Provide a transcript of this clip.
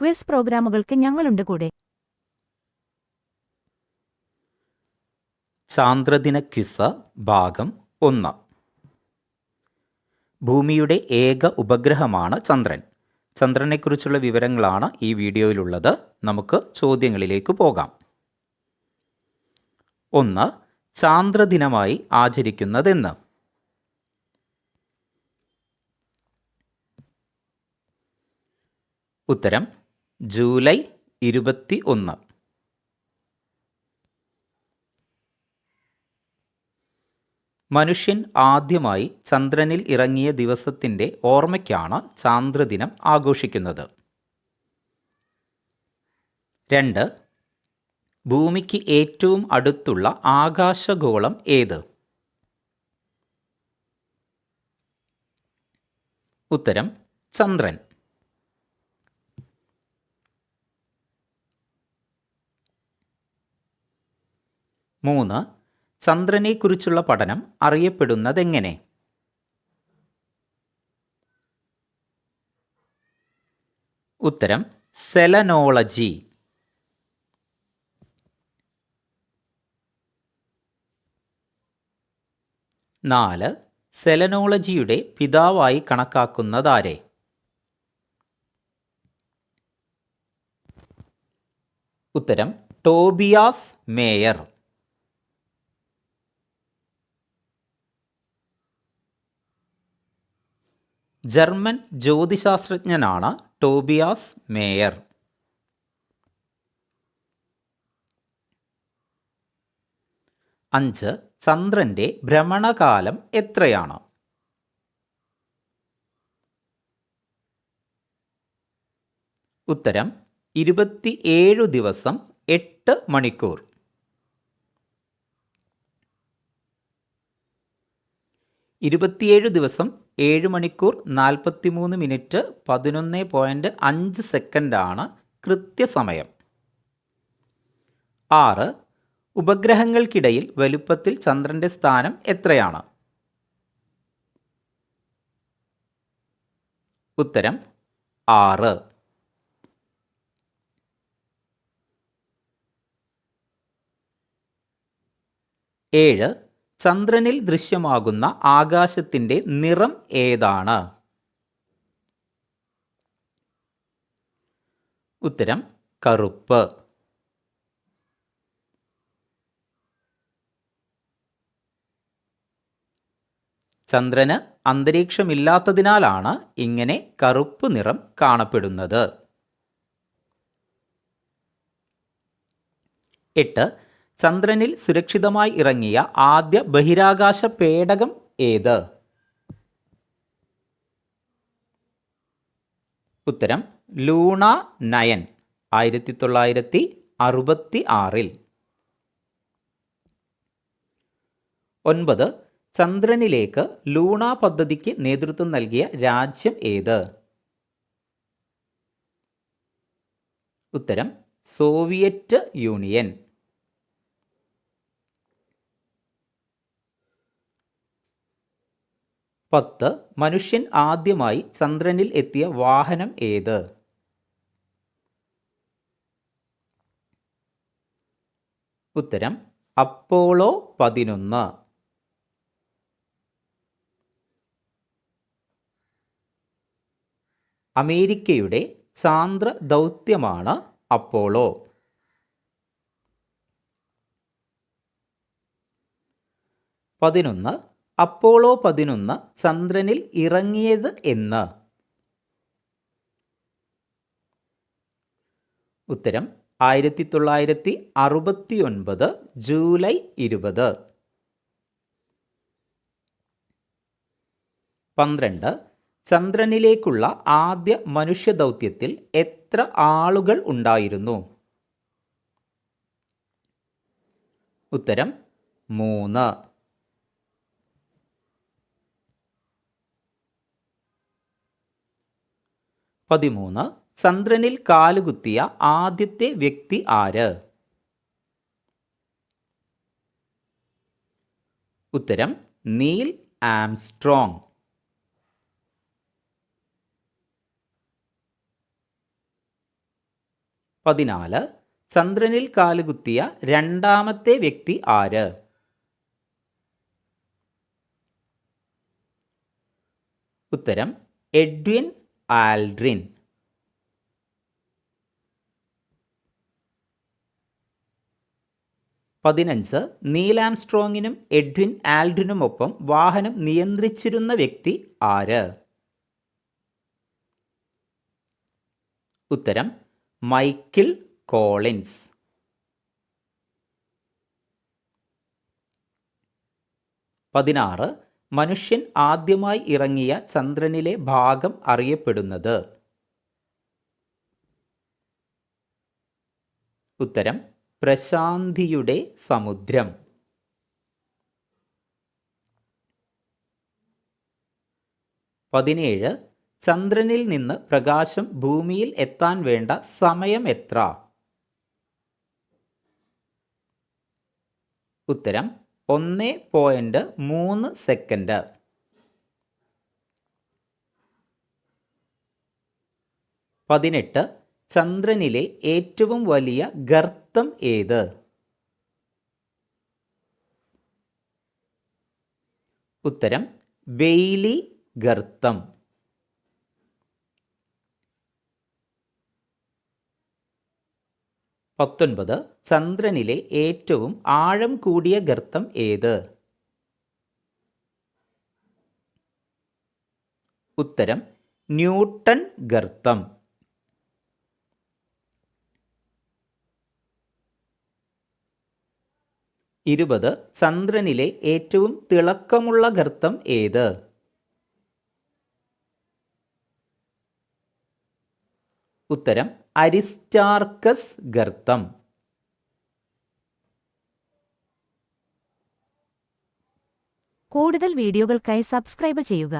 Quiz പ്രോഗ്രാമുകൾക്ക് ഞങ്ങളുണ്ട് കൂടെ. ചാന്ദ്രദിന quiz ഭാഗം ഒന്ന്. ഭൂമിയുടെ ഏക ഉപഗ്രഹമാണ് ചന്ദ്രൻ. ചന്ദ്രനെക്കുറിച്ചുള്ള വിവരങ്ങളാണ് ഈ വീഡിയോയിലുള്ളത്. നമുക്ക് ചോദ്യങ്ങളിലേക്ക് പോകാം. ഒന്ന് ചാന്ദ്രദിനമായി ആചരിക്കുന്നതെന്ന്. ഉത്തരം ജൂലൈ ഇരുപത്തി ഒന്ന്. മനുഷ്യൻ ആദ്യമായി ചന്ദ്രനിൽ ഇറങ്ങിയ ദിവസത്തിന്റെ ഓർമ്മയ്ക്കാണ് ചാന്ദ്രദിനം ആഘോഷിക്കുന്നത്. രണ്ട് ഭൂമിക്ക് ഏറ്റവും അടുത്തുള്ള ആകാശഗോളം ഏത്? ഉത്തരം ചന്ദ്രൻ. മൂന്ന്. ചന്ദ്രനെക്കുറിച്ചുള്ള പഠനം അറിയപ്പെടുന്നതെങ്ങനെ? ഉത്തരം സെലനോളജി. നാല്. സെലനോളജിയുടെ പിതാവായി കണക്കാക്കുന്നതാരെ? ഉത്തരം ടോബിയാസ് മേയർ. ജർമ്മൻ ജ്യോതിശാസ്ത്രജ്ഞനാണ് ടോബിയാസ് മേയർ. അഞ്ച് ചന്ദ്രന്റെ ഭ്രമണകാലം എത്രയാണ്? ഉത്തരം ഇരുപത്തിയേഴു ദിവസം എട്ട് മണിക്കൂർ. ഇരുപത്തിയേഴ് ദിവസം ഏഴ് മണിക്കൂർ നാൽപ്പത്തിമൂന്ന് മിനിറ്റ് പതിനൊന്ന് പോയിന്റ് അഞ്ച് സെക്കൻഡാണ് കൃത്യസമയം. ആറ് ഉപഗ്രഹങ്ങൾക്കിടയിൽ വലുപ്പത്തിൽ ചന്ദ്രന്റെ സ്ഥാനം എത്രയാണ്? ഉത്തരം ആറ്. ഏഴ് ചന്ദ്രനിൽ ദൃശ്യമാകുന്ന ആകാശത്തിന്റെ നിറം ഏതാണ്? ഉത്തരം കറുപ്പ്. ചന്ദ്രന് അന്തരീക്ഷമില്ലാത്തതിനാലാണ് ഇങ്ങനെ കറുപ്പ് നിറം കാണപ്പെടുന്നത്. എട്ട് ചന്ദ്രനിൽ സുരക്ഷിതമായി ഇറങ്ങിയ ആദ്യ ബഹിരാകാശ പേടകം ഏത്? ഉത്തരം ലൂണ നയൻ ആയിരത്തി തൊള്ളായിരത്തി അറുപത്തി ആറിൽ ഒൻപത് ചന്ദ്രനിലേക്ക് ലൂണ പദ്ധതിക്ക് നേതൃത്വം നൽകിയ രാജ്യം ഏത്? ഉത്തരം സോവിയറ്റ് യൂണിയൻ. പത്ത് മനുഷ്യൻ ആദ്യമായി ചന്ദ്രനിൽ എത്തിയ വാഹനം ഏത്? ഉത്തരം അപ്പോളോ പതിനൊന്ന്. അമേരിക്കയുടെ ചാന്ദ്ര ദൗത്യമാണ് അപ്പോളോ. പതിനൊന്ന് അപ്പോളോ പതിനൊന്ന് ചന്ദ്രനിൽ ഇറങ്ങിയത് എന്ന്. ഉത്തരം ആയിരത്തി തൊള്ളായിരത്തി അറുപത്തി ഒൻപത് ജൂലൈ ഇരുപത്. പന്ത്രണ്ട് ചന്ദ്രനിലേക്കുള്ള ആദ്യ മനുഷ്യ ദൗത്യത്തിൽ എത്ര ആളുകൾ ഉണ്ടായിരുന്നു? ഉത്തരം മൂന്ന്. പതിമൂന്ന്. ചന്ദ്രനിൽ കാലുകുത്തിയ ആദ്യത്തെ വ്യക്തി ആര്? ഉത്തരം നീൽ ആംസ്ട്രോങ്. പതിനാല്. ചന്ദ്രനിൽ കാലുകുത്തിയ രണ്ടാമത്തെ വ്യക്തി ആര്? ഉത്തരം എഡ്വിൻ ആൽഡ്രിൻ പതിനഞ്ച് നീലാംസ്ട്രോങ്ങിനും എഡ്വിൻ ആൽഡ്രിനുമൊപ്പം വാഹനം നിയന്ത്രിച്ചിരുന്ന വ്യക്തി ആര്? ഉത്തരം മൈക്കിൾ കോളിൻസ്. പതിനാറ് മനുഷ്യൻ ആദ്യമായി ഇറങ്ങിയ ചന്ദ്രനിലെ ഭാഗം അറിയപ്പെടുന്നത്. ഉത്തരം പ്രശാന്തിയുടെ സമുദ്രം. പതിനേഴ് ചന്ദ്രനിൽ നിന്ന് പ്രകാശം ഭൂമിയിൽ എത്താൻ വേണ്ട സമയം എത്ര? ഉത്തരം ഒന്ന് പോയിന്റ് മൂന്ന് സെക്കൻഡ് പതിനെട്ട് ചന്ദ്രനിലെ ഏറ്റവും വലിയ ഗർത്തം ഏത്? ഉത്തരം ബെയ്ലി ഗർത്തം. പത്തൊൻപത്. ചന്ദ്രനിലെ ഏറ്റവും ആഴം കൂടിയ ഗർത്തം ഏത്? ഉത്തരം ന്യൂട്ടൺ ഗർത്തം. ഇരുപത്. ചന്ദ്രനിലെ ഏറ്റവും തിളക്കമുള്ള ഗർത്തം ഏത്? ഉത്തരം അരിസ്റ്റാർക്കസ് ഗർത്തം. കൂടുതൽ വീഡിയോകൾക്കായി സബ്സ്ക്രൈബ് ചെയ്യുക.